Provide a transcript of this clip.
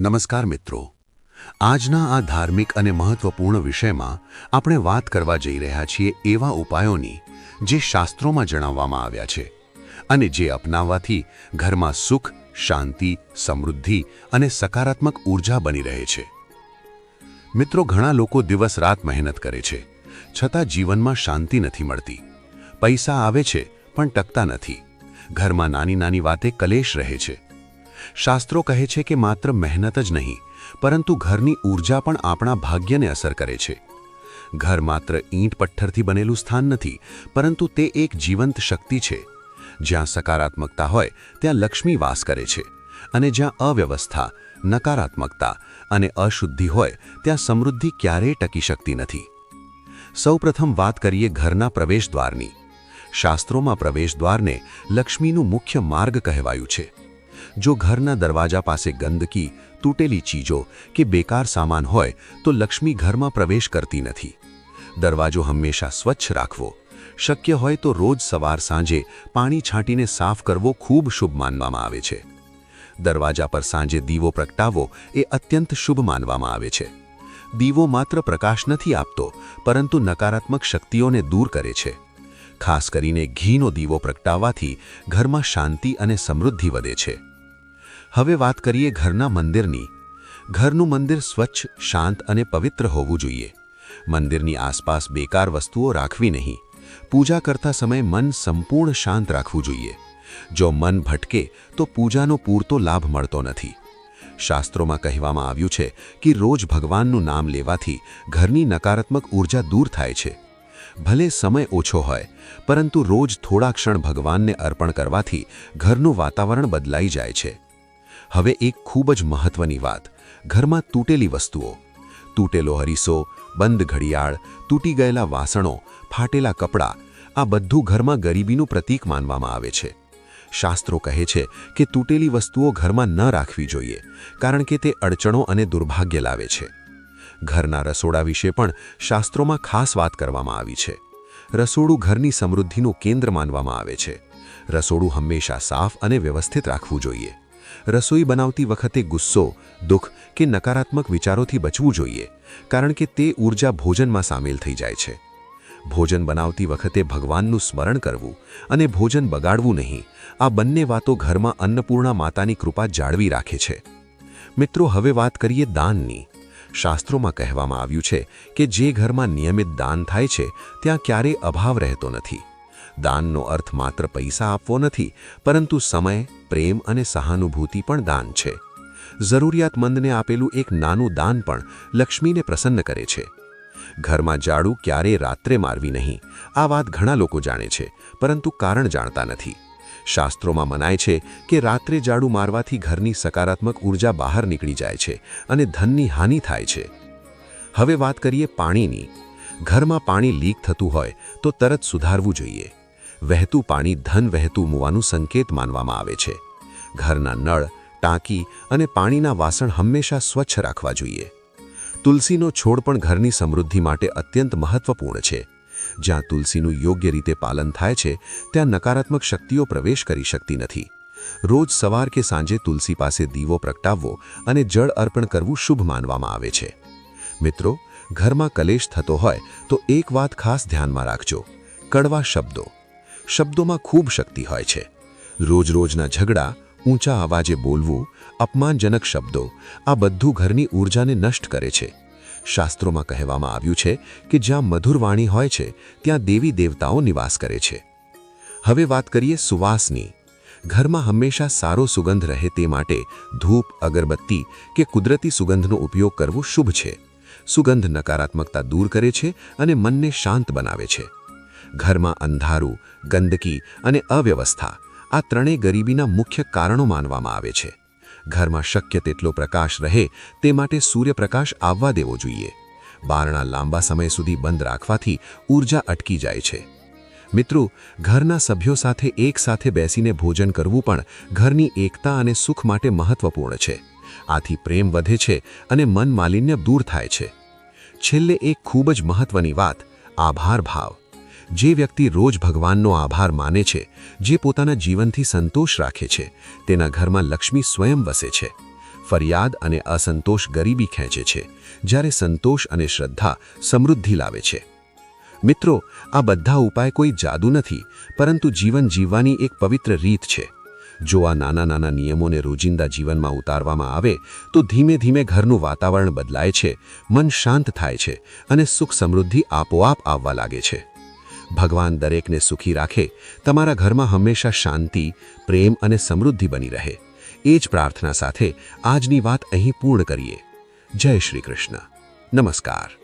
નમસ્કાર મિત્રો. આજના આ ધાર્મિક અને મહત્વપૂર્ણ વિષયમાં આપણે વાત કરવા જઈ રહ્યા છીએ એવા ઉપાયોની, જે શાસ્ત્રોમાં જણાવવામાં આવ્યા છે અને જે અપનાવવાથી ઘરમાં સુખ, શાંતિ, સમૃદ્ધિ અને સકારાત્મક ઊર્જા બની રહે છે. મિત્રો, ઘણા લોકો દિવસ રાત મહેનત કરે છે, છતાં જીવનમાં શાંતિ નથી મળતી. પૈસા આવે છે, પણ ટકતા નથી. ઘરમાં નાની નાની વાતે કલેશ રહે છે. શાસ્ત્રો કહે છે કે માત્ર મહેનત જ નહીં, પરંતુ ઘરની ઊર્જા પણ આપણા ભાગ્યને અસર કરે છે. ઘર માત્ર ઈંટ પથ્થરથી બનેલું સ્થાન નથી, પરંતુ તે એક જીવંત શક્તિ છે. જ્યાં સકારાત્મકતા હોય, ત્યાં લક્ષ્મી વાસ કરે છે. અને જ્યાં અવ્યવસ્થા, નકારાત્મકતા અને અશુદ્ધિ હોય, ત્યાં સમૃદ્ધિ ક્યારેય ટકી શકતી નથી. સૌપ્રથમ વાત કરીએ ઘરના પ્રવેશદ્વારની. શાસ્ત્રોમાં પ્રવેશદ્વારને લક્ષ્મીનું મુખ્ય માર્ગ કહેવાયું છે. જો ઘરના દરવાજા પાસે ગંદકી, તૂટેલી ચીજો કે બેકાર સામાન હોય, તો લક્ષ્મી ઘરમાં પ્રવેશ કરતી નથી. દરવાજો હંમેશા સ્વચ્છ રાખવો. શક્ય હોય તો રોજ સવાર સાંજે પાણી છાંટીને સાફ કરવો ખૂબ શુભ માનવામાં આવે છે. દરવાજા પર સાંજે દીવો પ્રગટાવવો એ અત્યંત શુભ માનવામાં આવે છે. દીવો માત્ર પ્રકાશ નથી આપતો, પરંતુ નકારાત્મક શક્તિઓને દૂર કરે છે. ખાસ કરીને ઘીનો દીવો પ્રગટાવવાથી ઘરમાં શાંતિ અને સમૃદ્ધિ વધે છે. હવે વાત કરીએ ઘરના મંદિરની. ઘરનું મંદિર સ્વચ્છ, શાંત અને પવિત્ર હોવું જોઈએ. મંદિરની આસપાસ બેકાર વસ્તુઓ રાખવી નહીં. પૂજા કરતા સમયે મન સંપૂર્ણ શાંત રાખવું જોઈએ. જો મન ભટકે, તો પૂજાનો પૂરતો લાભ મળતો નથી. શાસ્ત્રોમાં કહેવામાં આવ્યું છે કે રોજ ભગવાનનું નામ લેવાથી ઘરની નકારાત્મક ઊર્જા દૂર થાય છે. ભલે સમય ઓછો હોય, પરંતુ રોજ થોડા ક્ષણ ભગવાનને અર્પણ કરવાથી ઘરનું વાતાવરણ બદલાઈ જાય છે. હવે એક ખૂબ જ મહત્વની વાત. ઘરમાં તૂટેલી વસ્તુઓ. તૂટેલો હરીસો, બંધ ઘડિયાળ, તૂટી ગયેલા વાસણો, ફાટેલા કપડાં, આ બધું ઘરમાં ગરીબીનું પ્રતીક માનવામાં આવે છે. શાસ્ત્રો કહે છે કે તૂટેલી વસ્તુઓ ઘરમાં ન રાખવી જોઈએ, કારણ કે તે અડચણો અને દુર્ભાગ્ય લાવે છે. ઘરના રસોડા વિશે પણ શાસ્ત્રોમાં ખાસ વાત કરવામાં આવી છે. રસોડું ઘરની સમૃદ્ધિનું કેન્દ્ર માનવામાં આવે છે. રસોડું હંમેશા સાફ અને વ્યવસ્થિત રાખવું જોઈએ. રસોઈ બનાવતી વખતે ગુસ્સો, દુઃખ કે નકારાત્મક વિચારોથી બચવું જોઈએ, કારણ કે તે ઊર્જા ભોજનમાં સામેલ થઈ જાય છે. ભોજન બનાવતી વખતે ભગવાનનું સ્મરણ કરવું અને ભોજન બગાડવું નહીં, આ બંને વાતો ઘરમાં અન્નપૂર્ણા માતાની કૃપા જાળવી રાખે છે. મિત્રો, હવે વાત કરીએ દાનની. શાસ્ત્રોમાં કહેવામાં આવ્યું છે કે જે ઘરમાં નિયમિત દાન થાય છે, ત્યાં ક્યારેય અભાવ રહેતો નથી. દાનનો અર્થ માત્ર પૈસા આપવો નથી, પરંતુ સમય, પ્રેમ અને સહાનુભૂતિ પણ દાન છે. જરૂરિયાતમંદને આપેલું એક નાનું દાન પણ લક્ષ્મીને પ્રસન્ન કરે છે. ઘરમાં જાડું ક્યારેય રાત્રે મારવી નહીં, આ વાત ઘણા લોકો જાણે છે, પરંતુ કારણ જાણતા નથી. શાસ્ત્રોમાં મનાય છે કે રાત્રે જાડું મારવાથી ઘરની સકારાત્મક ઊર્જા બહાર નીકળી જાય છે અને ધનની હાનિ થાય છે. હવે વાત કરીએ પાણીની. ઘરમાં પાણી લીક થતું હોય તો તરત સુધારવું જોઈએ. વહેતું પાણી ધન વહેતું મૂવાનું સંકેત માનવામાં આવે છે. ઘરના નળ, ટાંકી અને પાણીના વાસણ હંમેશા સ્વચ્છ રાખવા જોઈએ. તુલસીનો છોડ પણ ઘરની સમૃદ્ધિ માટે અત્યંત મહત્વપૂર્ણ છે. જ્યાં તુલસીનું યોગ્ય રીતે પાલન થાય છે, ત્યાં નકારાત્મક શક્તિઓ પ્રવેશ કરી શકતી નથી. રોજ સવાર કે સાંજે તુલસી પાસે દીવો પ્રગટાવવો અને જળ અર્પણ કરવું શુભ માનવામાં આવે છે. મિત્રો, ઘરમાં કલેશ થતો હોય તો એક વાત ખાસ ધ્યાનમાં રાખજો. કડવા શબ્દો. શબ્દોમાં ખૂબ શક્તિ હોય છે. રોજ રોજના ઝઘડા, ઊંચા અવાજે બોલવું, અપમાનજનક શબ્દો, આ બધું ઘરની ઊર્જાને નષ્ટ કરે છે. શાસ્ત્રોમાં કહેવામાં આવ્યું છે કે જ્યાં મધુર વાણી હોય છે, ત્યાં દેવી દેવતાઓ નિવાસ કરે છે. હવે વાત કરીએ સુવાસની. ઘરમાં હંમેશા સારો સુગંધ રહે તે માટે ધૂપ, અગરબત્તી કે કુદરતી સુગંધનો ઉપયોગ કરવો શુભ છે. સુગંધ નકારાત્મકતા દૂર કરે છે અને મનને શાંત બનાવે છે. ઘરમાં અંધારું, ગંદકી અને અવ્યવસ્થા આ ત્રણેય ગરીબીના મુખ્ય કારણો માનવામાં આવે છે. ઘરમાં શક્ય તેટલો પ્રકાશ રહે તે માટે સૂર્યપ્રકાશ આવવા દેવો જોઈએ. બારણા લાંબા સમય સુધી બંધ રાખવાથી ઊર્જા અટકી જાય છે. મિત્રો, ઘરના સભ્યો સાથે એક સાથે બેસીને ભોજન કરવું પણ ઘરની એકતા અને સુખ માટે મહત્વપૂર્ણ છે. આથી પ્રેમ વધે છે અને મન માલિન્ય દૂર થાય છે. છેલ્લે એક ખૂબ જ મહત્વની વાત, આભાર ભાવ. જે વ્યક્તિ રોજ ભગવાનનો આભાર માને છે, જે પોતાના જીવનથી સંતોષ રાખે છે, તેના ઘરમાં લક્ષ્મી સ્વયં વસે છે. ફરિયાદ અને અસંતોષ ગરીબી ખેંચે છે, જ્યારે સંતોષ અને શ્રદ્ધા સમૃદ્ધિ લાવે છે. મિત્રો, આ બધા ઉપાય કોઈ જાદુ નથી, પરંતુ જીવન જીવવાની એક પવિત્ર રીત છે. જો આ નાના નાના નિયમોને રોજિંદા જીવનમાં ઉતારવામાં આવે, તો ધીમે ધીમે ઘરનું વાતાવરણ બદલાય છે, મન શાંત થાય છે અને સુખ સમૃદ્ધિ આપોઆપ આવવા લાગે છે. ભગવાન દરેકને સુખી રાખે, તમારા ઘરમાં હંમેશા શાંતિ, પ્રેમ અને સમૃદ્ધિ બની રહે. એ જ પ્રાર્થના સાથે આજની વાત અહીં પૂર્ણ કરીએ. જય શ્રી કૃષ્ણ. નમસ્કાર.